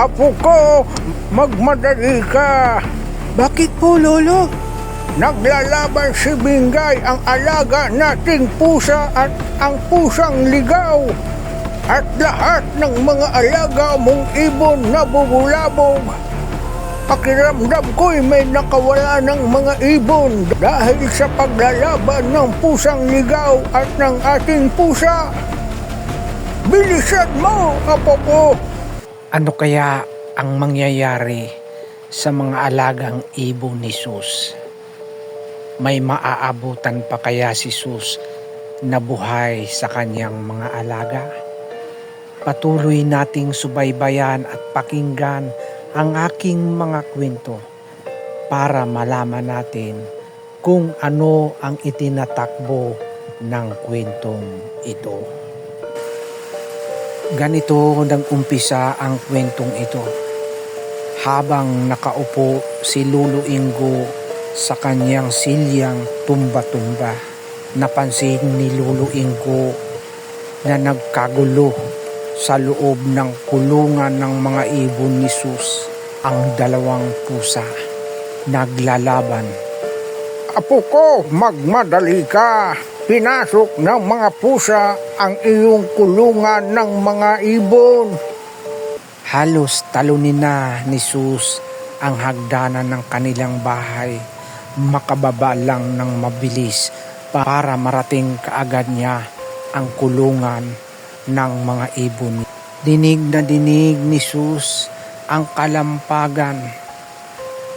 Apo ko, magmadali ka. Bakit po, Lolo? Naglalaban si Bingay ang alaga nating pusa at ang pusang ligaw. At lahat ng mga alaga mong ibon na bubulabog. Pakiramdam ko'y may nakawala ng mga ibon dahil sa paglalaban ng pusang ligaw at ng ating pusa. Bilisan mo, apo ko! Ano kaya ang mangyayari sa mga alagang ibon ni Sus? May maaabutan pa kaya si Sus na buhay sa kanyang mga alaga? Patuloy nating subaybayan at pakinggan ang aking mga kwento para malaman natin kung ano ang itinatakbo ng kwentong ito. Ganito nag-umpisa ang kwentong ito. Habang nakaupo si Lulu Ingo sa kanyang silyang tumba-tumba, napansin ni Lulu Ingo na nagkagulo sa loob ng kulungan ng mga ibon ni Sus ang dalawang pusa. Naglalaban Apo ko, magmadali ka. Pinasok ng mga pusa ang iyong kulungan ng mga ibon. Halos talunin na ni Sus ang hagdanan ng kanilang bahay. Makababa lang ng mabilis para marating kaagad niya ang kulungan ng mga ibon. Dinig na dinig ni Sus ang kalampagan,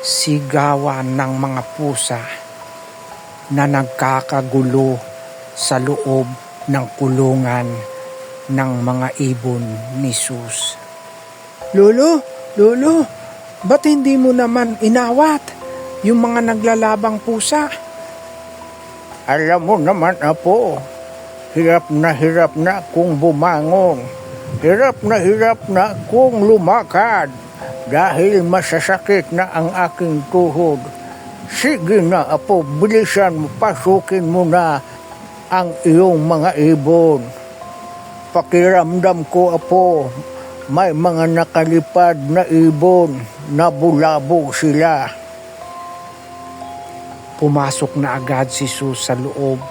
sigawan ng mga pusa na nagkakagulo sa loob ng kulungan ng mga ibon ni Sus. Lolo, Lolo, ba't hindi mo naman inawat yung mga naglalabang pusa? Alam mo naman, Apo, hirap na hirap na kung bumangon. Hirap na hirap na kung lumakad dahil masasakit na ang aking tuhod. Sige na, Apo, bilisan mo, pasukin mo na ang iyong mga ibon. Pakiramdam ko, Apo, may mga nakalipad na ibon na bulabog sila. Pumasok na agad si Sus sa loob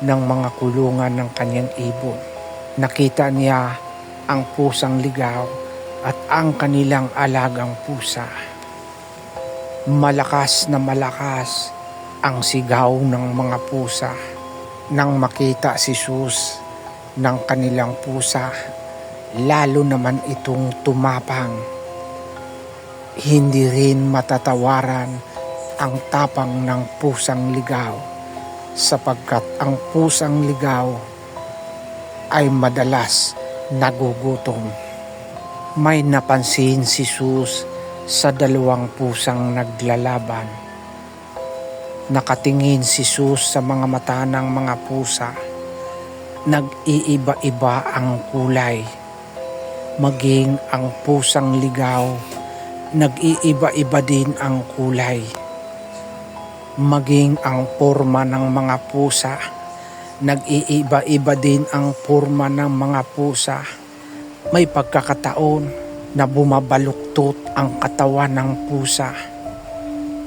ng mga kulungan ng kanyang ibon. Nakita niya ang pusang ligaw at ang kanilang alagang pusa. Malakas na malakas ang sigaw ng mga pusa nang makita si Sus ng kanilang pusa. Lalo naman itong tumapang. Hindi rin matatawaran ang tapang ng pusang ligaw sapagkat ang pusang ligaw ay madalas nagugutom. May napansin si Sus sa dalawang pusang naglalaban. Nakatingin si Sus sa mga mata ng mga pusa. Nag-iiba-iba ang kulay. Maging ang pusang ligaw, nag-iiba-iba din ang kulay maging ang porma ng mga pusa. Nag-iiba-iba din ang porma ng mga pusa. May pagkakataon na bumabaluktot ang katawan ng pusa.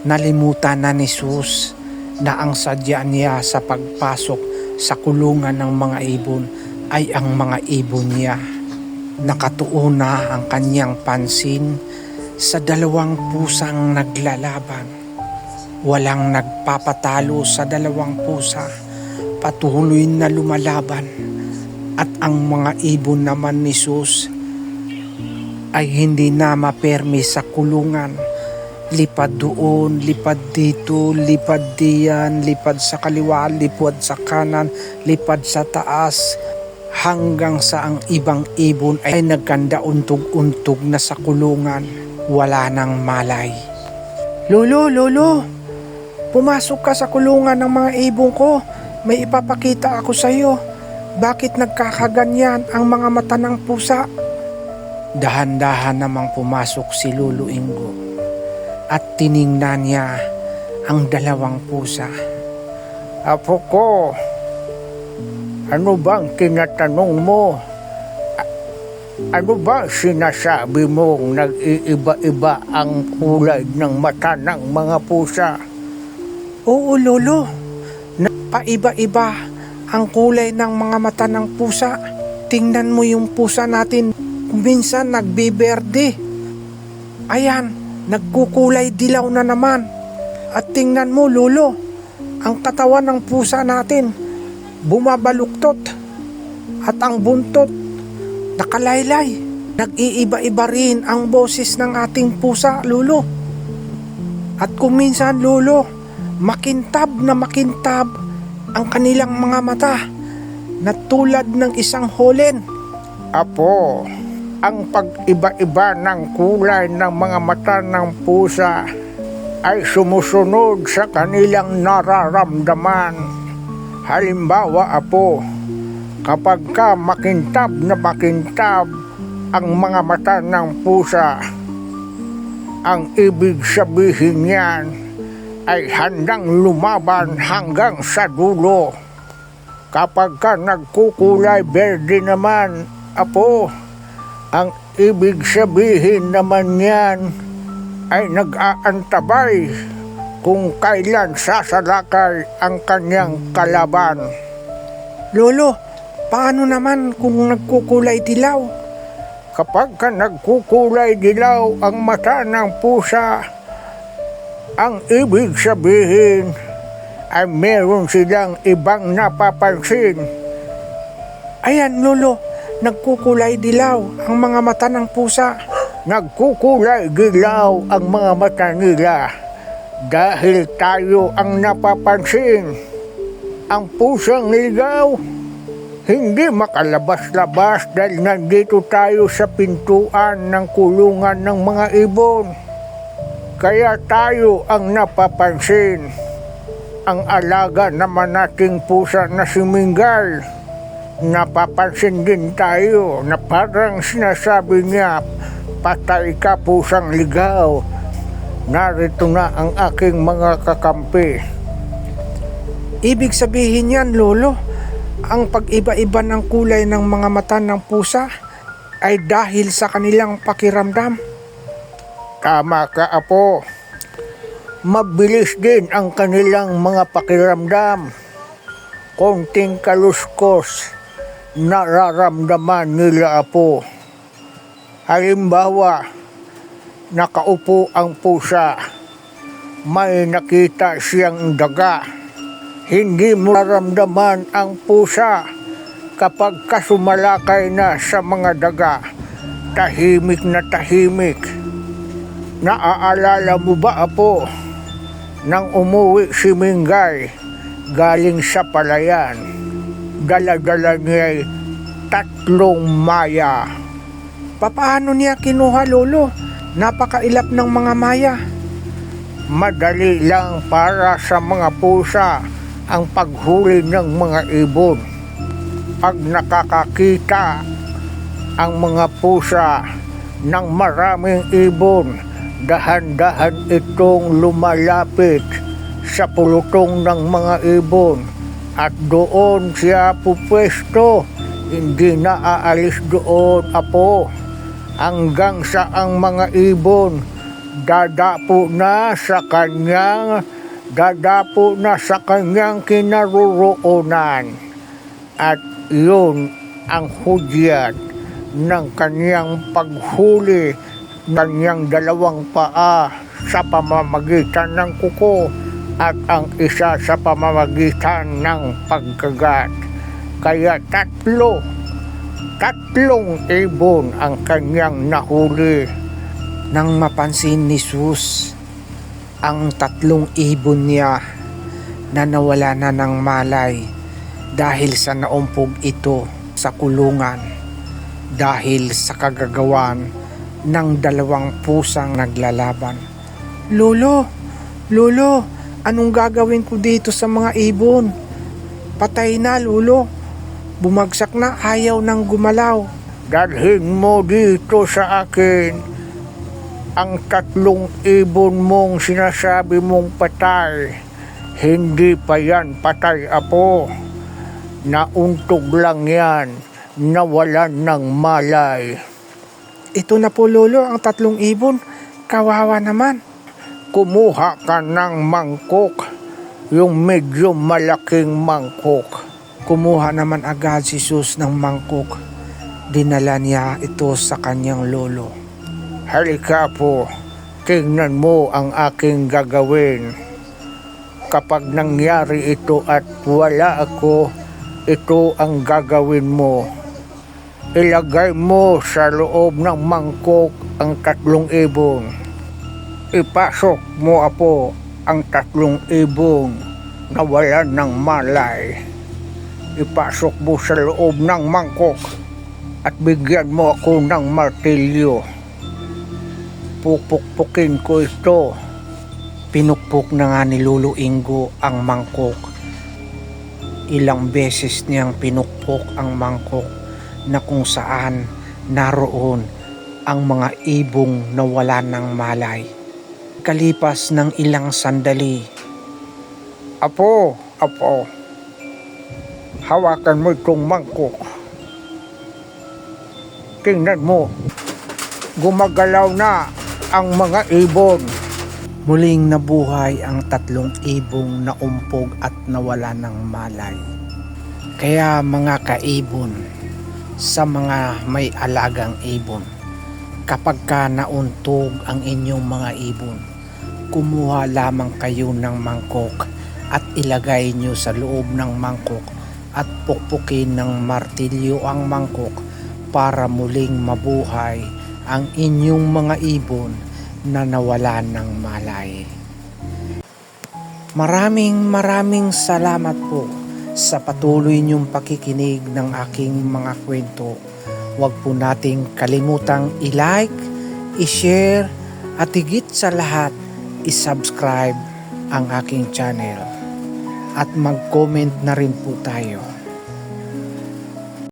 Nalimutan na ni Sus na ang sadya niya sa pagpasok sa kulungan ng mga ibon ay ang mga ibon niya. Nakatuon na ang kanyang pansin sa dalawang pusang naglalaban. Walang nagpapatalo sa dalawang pusa. Patuloy na lumalaban. At ang mga ibon naman ni Sus ay hindi na mapermi sa kulungan. Lipad doon, lipad dito, lipad diyan, lipad sa kaliwa, lipad sa kanan, lipad sa taas, hanggang sa ang ibang ibon ay nagkanda untog-untog na sa kulungan. Wala nang malay. Lolo, lolo, Pumasok ka sa kulungan ng mga ibong ko. May ipapakita ako sa iyo. Bakit nagkakaganyan ang mga mata ng pusa? Dahan-dahan namang pumasok si Lulu Ingo at tiningnan niya ang dalawang pusa. Apo ko, ano bang tinatanong mo? Ano ba sinasabi mong nag-iiba-iba ang kulay ng mata ng mga pusa? Oo, Lolo. Na paiba-iba ang kulay ng mga mata ng pusa. Tingnan mo yung pusa natin. Minsan nagbiberde. Ayan, nagkukulay dilaw na naman. At tingnan mo, Lolo, ang katawan ng pusa natin bumabaluktot. At ang buntot nakalaylay. Nag-iiba-iba rin ang boses ng ating pusa, Lolo. At kung minsan, Lolo, makintab na makintab ang kanilang mga mata na tulad ng isang holen. Apo, ang pag-iba-iba ng kulay ng mga mata ng pusa ay sumusunod sa kanilang nararamdaman. Halimbawa, Apo, kapag ka makintab na makintab ang mga mata ng pusa, ang ibig sabihin niyan ay handang lumaban hanggang sa dulo. Kapag ka nagkukulay berde naman, apo, ang ibig sabihin naman niyan ay nag-aantabay kung kailan sasalakay ang kanyang kalaban. Lolo, paano naman kung nagkukulay dilaw? Kapag ka nagkukulay dilaw ang mata ng pusa, ang ibig sabihin ay meron silang ibang napapansin. Ayan, Lolo, nagkukulay dilaw ang mga mata ng pusa. Nagkukulay dilaw ang mga mata nila dahil tayo ang napapansin. Ang pusang ligaw, hindi makalabas-labas dahil nandito tayo sa pintuan ng kulungan ng mga ibon. Kaya tayo ang napapansin. Ang alaga naman nating pusa na si Minggal, napapansin din tayo na parang sinasabi niya, patay ka pusang ligaw. Narito na ang aking mga kakampi. Ibig sabihin yan, Lolo, ang pag-iba-iba ng kulay ng mga mata ng pusa ay dahil sa kanilang pakiramdam. Tama ka, Apo. Mabilis din ang kanilang mga pakiramdam. Konting kaluskos, nararamdaman nila, Apo. Halimbawa, nakaupo ang pusa. May nakita siyang daga. Hindi mo nararamdaman ang pusa kapag kasumalakay na sa mga daga. Tahimik na tahimik. Naaalala mo ba, Apo, nang umuwi si Mingay galing sa palayan, dala-dala niya tatlong maya. Papaano niya kinuha, Lolo? Napakailap ng mga maya. Madali lang para sa mga pusa ang paghuli ng mga ibon. Pag nakakakita ang mga pusa ng maraming ibon, dahan-dahan itong lumalapit sa pulutong ng mga ibon at doon siya pupwesto. Hindi na aalis doon, apo. Hanggang sa ang mga ibon dadapo na sa kanyang dadapo na sa kanyang kinaroroonan. At yun ang hudyat ng kanyang paghuli kanyang dalawang paa sa pamamagitan ng kuko at ang isa sa pamamagitan ng pagkagat. Kaya tatlo, tatlong ibon ang kanyang nahuli. Nang mapansin ni Sus ang tatlong ibon niya na nawala na ng malay dahil sa naumpog ito sa kulungan dahil sa kagagawan ng dalawang pusang naglalaban. Lolo, Lolo, anong gagawin ko dito sa mga ibon? Patay na, Lolo. Bumagsak na, ayaw nang gumalaw. Dalhin mo dito sa akin ang tatlong ibon mong sinasabi mong patay. Hindi pa yan patay, apo. Nauntog lang yan nawalan ng malay. Ito na po lolo ang tatlong ibon. Kawawa naman. Kumuha ka ng mangkok, yung medyo malaking mangkok. Kumuha naman agad si Sus ng mangkok. Dinala niya ito sa kanyang lolo. Halika po, tingnan mo ang aking gagawin. Kapag nangyari ito at wala ako, ito ang gagawin mo. Ilagay mo sa loob ng mangkok ang tatlong ibon. Ipasok mo apo ang tatlong ibong na wala ng malay. Ipasok mo sa loob ng mangkok at bigyan mo ako ng martilyo. Pupukpukin ko ito. Pinukpok na nga ni Lolo Ingo ang mangkok. Ilang beses niyang pinukpok ang mangkok na kung saan naroon ang mga ibong na wala ng malay. Kalipas ng ilang sandali, Apo, apo. Hawakan mo itong mangkok. Tingnan mo. Gumagalaw na ang mga ibon. muling nabuhay ang tatlong ibong na umpog at nawala ng malay. Kaya mga kaibon, sa mga may alagang ibon, kapag ka nauntog ang inyong mga ibon, kumuha lamang kayo ng mangkok at ilagay nyo sa loob ng mangkok at pukpukin ng martilyo ang mangkok para muling mabuhay ang inyong mga ibon na nawala ng malay. Maraming maraming salamat po sa patuloy niyong pakikinig ng aking mga kwento. Huwag po nating kalimutang i-like, i-share, at higit sa lahat, i-subscribe ang aking channel. At mag-comment na rin po tayo.